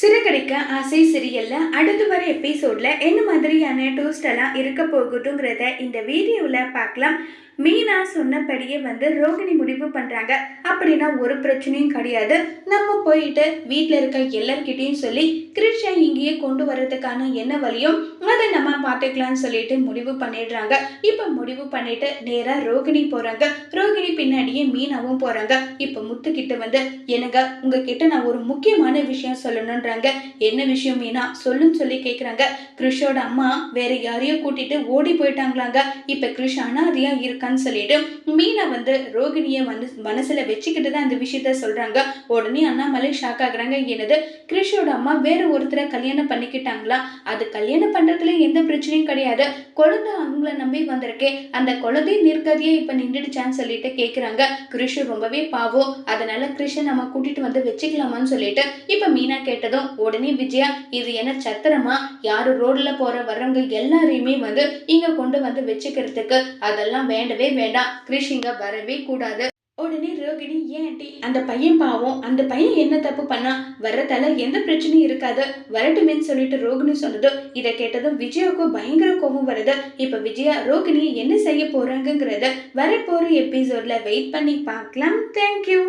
சிறகடிக்க ஆசை சிரியல்ல அடுத்து வர எபிசோட்ல என்ன மாதிரியான டூஸ்ட் எல்லாம் இருக்க போகுதுங்கிறத இந்த வீடியோவில் பார்க்கலாம். மீனா சொன்னபடியே வந்து ரோகிணி முடிவு பண்ணுறாங்க அப்படின்னா ஒரு பிரச்சனையும் கிடையாது. நம்ம போயிட்டு வீட்டில் இருக்க எல்லார்கிட்டையும் சொல்லி கிருஷ்ணா இங்கேயே கொண்டு வர்றதுக்கான என்ன வழியும் அதை நம்ம பார்த்துக்கலாம்னு சொல்லிட்டு முடிவு பண்ணிடுறாங்க. இப்போ முடிவு பண்ணிட்டு நேராக ரோகிணி போகிறாங்க ரோகிணி பின்னாடியே மீனாவும் போகிறாங்க இப்போ முத்துக்கிட்ட வந்து எனக்கு உங்ககிட்ட நான் ஒரு முக்கியமான விஷயம் சொல்லணுன்றாங்க என்ன விஷயம் மீனா? சொல்லுன்னு சொல்லி கேட்குறாங்க கிருஷோட அம்மா வேற யாரையோ கூட்டிட்டு ஓடி போயிட்டாங்களாங்க. இப்போ கிருஷ் அனாதியாக இருக்கான்னு சொல்லிட்டு மீனா வந்து ரோகிணியை வந்து மனசில் வச்சு வச்சுக்கிட்டு தான் அந்த விஷயத்த சொல்கிறாங்க உடனே அண்ணாமலை ஷாக் ஆகுறாங்க. என்னது? கிருஷியோட அம்மா வேற ஒருத்தரை கல்யாணம் பண்ணிக்கிட்டாங்களா? அது கல்யாணம் பண்ணுறதுல எந்த பிரச்சனையும் கிடையாது. குழந்தை அவங்கள நம்பி வந்திருக்கே. அந்த குழந்தை நிற்கதியே இப்போ நின்றுடுச்சான்னு சொல்லிட்டு கேட்குறாங்க கிருஷி ரொம்பவே பாவம். அதனால கிருஷ்ண நம்ம கூட்டிட்டு வந்து வச்சுக்கலாமான்னு சொல்லிட்டு இப்போ மீனா கேட்டதும் உடனே விஜயா இது என்ன சத்திரமா? யாரு ரோட்ல போற வர்றவங்க எல்லாரையுமே வந்து இங்க கொண்டு வந்து வச்சுக்கிறதுக்கு அதெல்லாம் வேண்டவே வேண்டாம். கிருஷிங்க வரவே கூடாது. உடனே ரோகிணி ஏன் ஆண்டி? அந்த பையன் பாவம் அந்த பையன் என்ன தப்பு பண்ணா வர்றதால எந்த பிரச்சனையும் இருக்காது. வரட்டுமேன்னு சொல்லிட்டு ரோகிணி சொன்னதும் இதை கேட்டதும் விஜயாவுக்கு பயங்கர கோபம் வருது. இப்ப விஜயா ரோகிணி என்ன செய்ய போறாங்கிறத வரப்போற எபிசோட்ல வெயிட் பண்ணி பார்க்கலாம். தேங்க்யூ